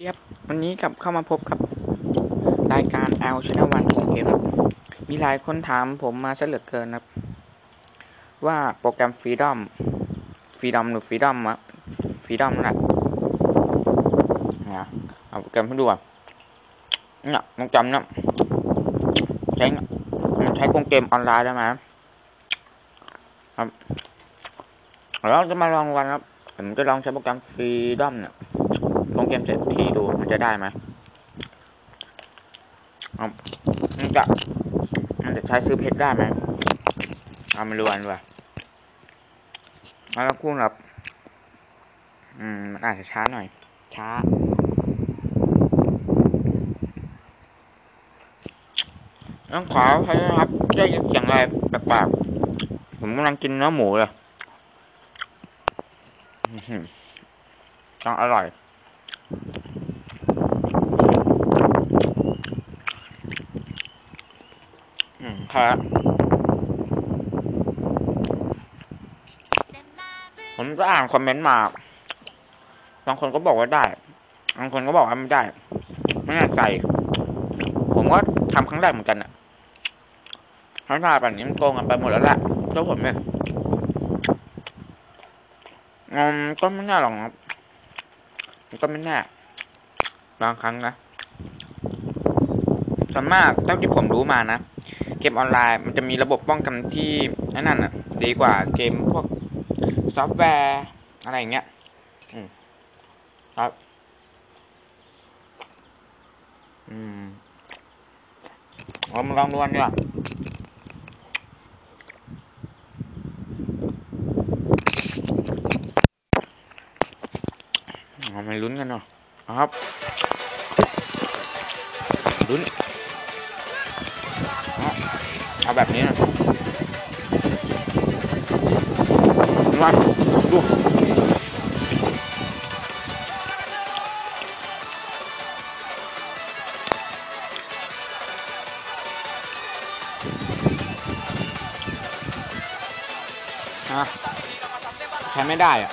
เดียบวันนี้กลับเข้ามาพบกับรายการ L Channel วันของเกมมีหลายคนถามผมมาซะเหลือเกินครับ ว่าโปรแกรม Freedom Freedom หรือ Freedom อะ Freedom นั่นแหละนะเอาโปรแกรมให้ดูอะเนี่ยลองจำนี่ยใช้มันใช้โปรแกมออนไลน์ได้ไหมครับเราจะมาลองวันครับผมจะลองใช้โปรแกรม Freedom เนี่ย ลงเกมเสร็จทีดูมันจะได้ไหมมันจะมันจะใช้ซื้อเพชรได้ไหมเอามาดูกันว่าแล้วคู่ครับอืมมันอาจจะช้าหน่อย ช้าต้องขอใช้นะครับได้ยินเสียงอะไรแปลกๆผมกำลังกินเนื้อหมูเลยอื้อหือต้องอร่อย อืมครับผมก็อ่านคอมเมนต์มา บางคนก็บอกว่าได้ บางคนก็บอกว่าไม่ได้ ไม่แน่ใจ ผมก็ทำครั้งแรกเหมือนกันอะทั้งทาแบบนี้มันโกงกันไปหมดแล้วแหละเจ้าผมเนี่ยอืมก็ไม่แน่หรอกครับ ก็ไม่แน่บางครั้งนะส่วนมากเท่าที่ผมรู้มานะ เกมออนไลน์มันจะมีระบบป้องกันที่นั่นน่ะ ดีกว่าเกมพวกซอฟต์แวร์อะไรอย่างเงี้ยอืมครับอืมเรามลองดูกันดีกว่า เอามาลุ้นกันเนาะเอาครับลุ้นเอาแบบนี้นะมาดูอะใช้ไม่ได้อะ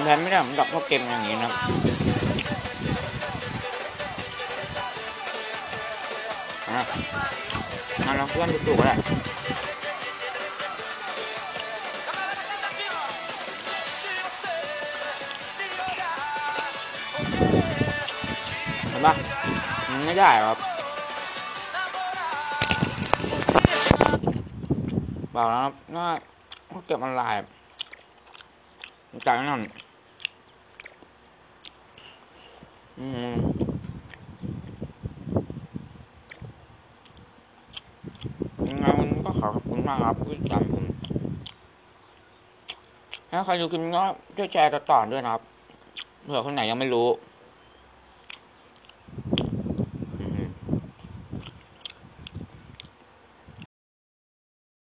มันแทนไม่ได้เหมือนกับพวกเกมอย่างนี้นะอะมาลองเพื่อนดูๆก็ได้เห็นปะไม่ได้ครับบอกแล้วครับว่าพวกเกมออนไลน์จากนั้น อืมยังไงวันนี้ก็ขอขอบคุณมากครับที่ติดตามผมถ้าใครดูคลิปนี้ก็ช่วยแชร์ต่อๆด้วยนะครับเผื่อคนไหนยังไม่รู้